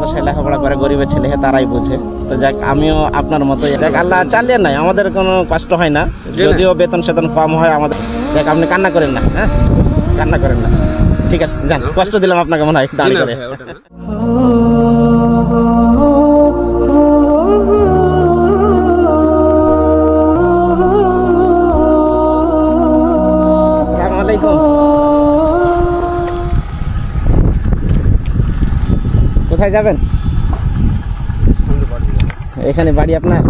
মাদ্রাসায় লেখাপড়া করে গরিবের ছেলে তারাই বুঝে। তো যাক আমিও আপনার মতো যাক আল্লাহ চালিয়ে নাই আমাদের কোনো কষ্ট হয় না। যদিও বেতন সেতন কম হয় আমাদের। যাক আপনি কান্না করেন না হ্যাঁ? কান্না করেন না। ঠিক আছে যান কষ্ট দিলাম আপনাকে মনে হয় দাঁড়িয়ে করে। আসসালামু আলাইকুম। কোথায় যাবেন। এখানে বাড়ি আপনার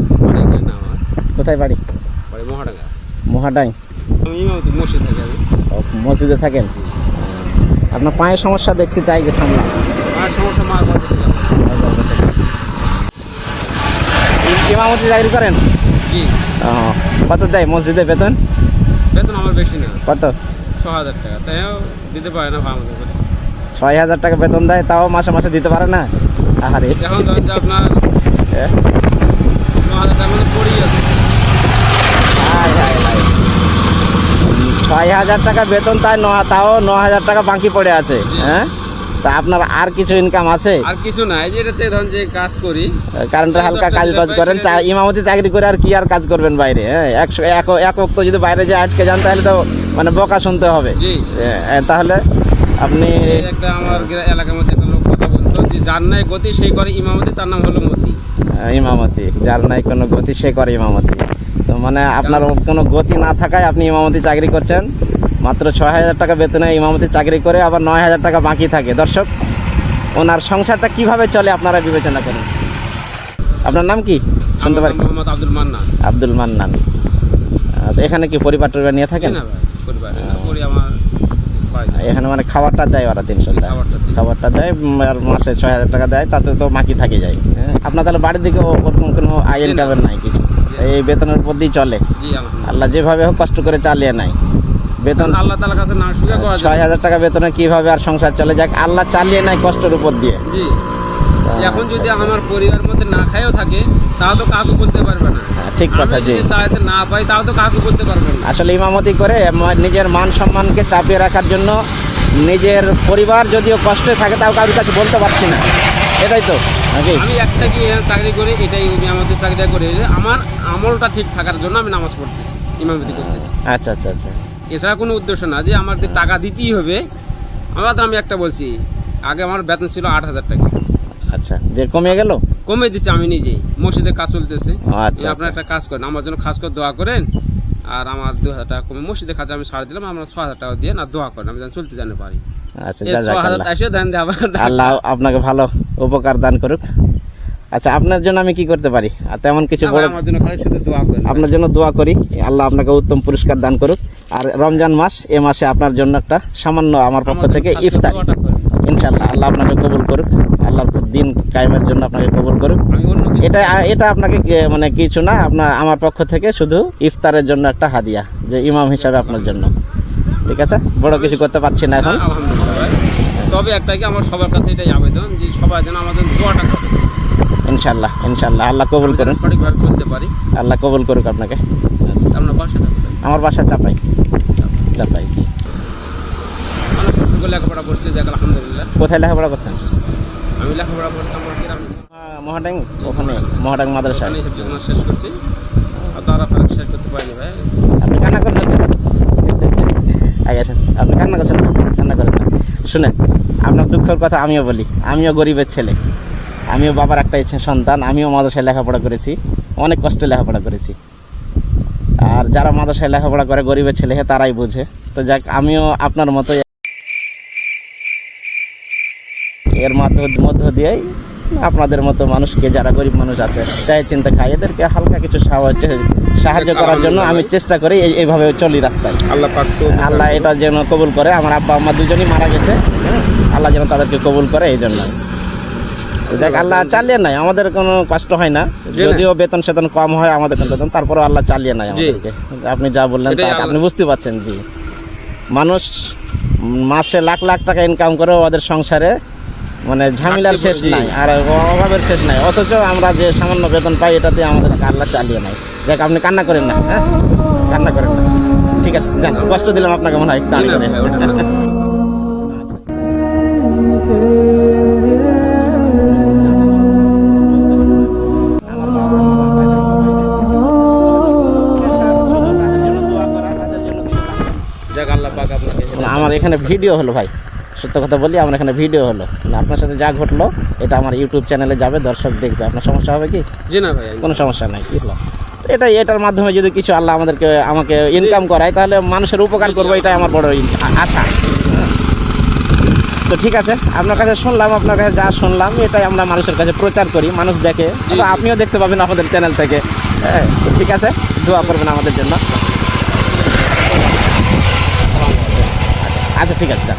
কোথায় বাড়ি। মহাডাই মসজিদ থাকেন আপনার পায়ের সমস্যা দেখছি তাই থামলাম ইমামতি চাকরি করেন কত দেয় মসজিদে বেতন বেতন আমার বেশি না, কত ছ হাজার টাকা। তাইও দিতে পারে না আমাদের। ছয় হাজার টাকা বেতন দেয় তাও মাসে মাসে দিতে পারে না। আহারে। এখন ধরেন যে আপনার এ, ন হাজার টাকার মধ্যে পড়েই আছে। হায়। ছয় হাজার টাকা বেতন তাই ন তাও ন হাজার টাকা বাকি পড়ে আছে। হ্যাঁ? তা আপনার আর কিছু ইনকাম আছে? আর কিছু নাই যে এটাতে ধরেন যে কাজ করি। কারেন্টের হালকা কাজ বাজ করেন ইমামতি চাকরি করে আর কি আর কাজ করবেন বাইরে হ্যাঁ? একশো এক এক যদি বাইরে যে আটকে যান তাহলে তো মানে বকা শুনতে হবে। তাহলে আপনি একটা আমার এলাকার মধ্যে একটা লোক কথা বলতো যে যার নাই গতি সেই করে ইমামতি তার নাম হলো মতি। ইমামতি। যার নাই কোনো গতি সে করে ইমামতি। তো মানে আপনার কোনো গতি না থাকায় আপনি ইমামতি চাকরি করছেন। মাত্র ছয় হাজার টাকা বেতনে ইমামতি চাকরি করে আবার নয় হাজার টাকা বাকি থাকে। দর্শক ওনার সংসারটা কীভাবে চলে আপনারা বিবেচনা করেন। আপনার নাম কি? শুনতে পারি। মোহাম্মদ আব্দুল মান্নান। আব্দুল মান্নান। এখানে কি পরিবার টরিবার নিয়ে থাকেন? পরিবার। আমার এখানে মানে খাবারটা দেয় ওরা তিনশো টাকা খাবারটা দেয় আর মাসে ছয় হাজার টাকা দেয় তাতে তো বাকি থাকে যায়। হ্যাঁ? আপনার তাহলে বাড়ির দিকে ওরকম কোনো আয়। ইনকামের নাই কিছু? এই বেতনের উপর দিয়ে চলে? আল্লাহ যেভাবে হোক কষ্ট করে চালিয়ে নাই বেতন আল্লাহ তালার কাছে না করা ছয় হাজার টাকা বেতনে কীভাবে আর সংসার চলে যাক? আল্লাহ চালিয়ে নাই কষ্টের উপর দিয়ে। এখন যদি আমার পরিবার মধ্যে না খাইও থাকে তাও তো কাকু বলতে পারবে না। হ্যাঁ, ঠিক কথা জি। যদি চাইতে না পাই তাও তো কাকু বলতে পারবে না। আসলে ইমামতি করে আমার নিজের মান সম্মানকে চাপিয়ে রাখার জন্য নিজের পরিবার যদিও কষ্টে থাকে তাও কারোর কাছে বলতে পারছি না। এটাই তো নাকি? আমি একটা কি চাকরি করি এটাই আমি আমাদের চাকরিটা করি আমার আমলটা ঠিক থাকার জন্য আমি নামাজ পড়তেছি ইমামতি করতেছি। আচ্ছা আচ্ছা আচ্ছা। এছাড়া কোনো উদ্দেশ্য না যে আমার যে টাকা দিতেই হবে। আমার আমি একটা বলছি আগে আমার বেতন ছিল আট হাজার টাকা। আচ্ছা যে কমে গেল? কমে দিছি আমি নিজেই। মসজিদে কাজ চলতেছে। আচ্ছা, আপনার আচ্ছা। একটা কাজ করেন আমার জন্য খাস করে দোয়া করেন আর আমার দু হাজার টাকা কমে মসজিদে কাজে আমি ছাড় দিলাম আমরা ছ হাজার টাকা দিয়ে না দোয়া করেন আমি যেন চলতে জানি পারি। আচ্ছা আল্লাহ আপনাকে ভালো উপকার দান করুক। আচ্ছা আপনার জন্য আমি কি করতে পারি? আর তেমন কিছু আপনার জন্য দোয়া করি। আল্লাহ আপনাকে উত্তম পুরস্কার দান করুক। আর রমজান মাস এ মাসে আপনার জন্য একটা সামান্য আমার পক্ষ থেকে ইফতার। ইনশাল্লাহ আল্লাহ আপনাকে কবুল করুক আল্লাহ দিন কায়েমের জন্য আপনাকে কবুল করুক। এটা এটা আপনাকে মানে কিছু না আপনার আমার পক্ষ থেকে শুধু ইফতারের জন্য একটা হাদিয়া যে ইমাম হিসাবে আপনার জন্য। ঠিক আছে? বড় কিছু করতে পারছি না এখন। তবে একটা কি আমার সবার কাছে এটাই আবেদন যে সবাই যেন আমাদের দোয়াটা করে। ইনশাল্লাহ ইনশাল্লাহ আল্লাহ কবুল করুন। সঠিকভাবে চলতে পারি। আল্লাহ কবুল করুক আপনাকে। আপনার আমার বাসা চাপাই জি অনেক কষ্ট করে লেখাপড়া করছি দেখ আলহামদুলিল্লাহ। কোথায় লেখাপড়া করছেন? আমি লেখাপড়া করছি আমার গ্রামে। মহাডাং? ওখানে মহাডাং মাদ্রাসায়। ওখানে শেষ করছি। আর তারা ফারাক শেষ করতে পারিনি ভাই। আপনি কান্না করছেন আছেন আপনি কান্না করছেন কান্না করেন না। শুনেন আপনার দুঃখের কথা আমিও বলি। আমিও গরিবের ছেলে। আমিও বাবার একটা সন্তান। আমিও মাদ্রাসায় লেখাপড়া করেছি। অনেক কষ্টে লেখাপড়া করেছি। আর যারা মাদ্রাসায় লেখাপড়া করে গরিবের ছেলে তারাই বুঝে। তো যাক আমিও আপনার মতো এর মধ্য মধ্য দিয়েই আপনাদের মতো মানুষকে যারা গরিব মানুষ আছে চাই চিন্তা খায় এদেরকে হালকা কিছু সাহায্য সাহায্য করার জন্য আমি চেষ্টা করি এই- এইভাবে চলি রাস্তায়। আল্লাহ আল্লাহ এটা যেন কবুল করে। আমার আব্বা আম্মা দুজনই মারা গেছে আল্লাহ যেন তাদেরকে কবুল করে এই জন্য। যাক আল্লাহ চালিয়ে নাই। আমাদের কোনো কষ্ট হয় না। যদিও বেতন সেতন কম হয় আমাদের বেতন তারপরে আল্লাহ চালিয়ে নাই আমাদেরকে। আপনি যা বললেন আপনি বুঝতে পারছেন জি। মানুষ মাসে লাখ লাখ টাকা ইনকাম করে ওদের সংসারে মানে ঝামেলার শেষ নাই আর অভাবের শেষ নাই। অথচ আমরা যে সামান্য বেতন পাই এটাতে আমাদের কান্না চালিয়ে নাই। যাক আপনি কান্না করেন না হ্যাঁ? কান্না করেন না। ঠিক আছে যান কষ্ট দিলাম আপনাকে মনে হয় আমার এখানে ভিডিও হলো ভাই। সত্য কথা বলি আমার এখানে ভিডিও হলো। না আপনার সাথে যা ঘটলো এটা আমার ইউটিউব চ্যানেলে যাবে দর্শক দেখবে। আপনার সমস্যা হবে কি? জি না ভাই কোনো সমস্যা নাই বুঝলাম এটার মাধ্যমে যদি কিছু আল্লাহ আমাদেরকে আমাকে ইনকাম করায় তাহলে মানুষের উপকার করব এটাই আমার বড় আশা। তো ঠিক আছে আপনার কাছে শুনলাম আপনার কাছে যা শুনলাম এটাই আমরা মানুষের কাছে প্রচার করি মানুষ দেখে। আপনিও দেখতে পাবেন আমাদের চ্যানেল থেকে। হ্যাঁ তো ঠিক আছে দোয়া করবেন আমাদের জন্য। আচ্ছা আচ্ছা ঠিক আছে স্যার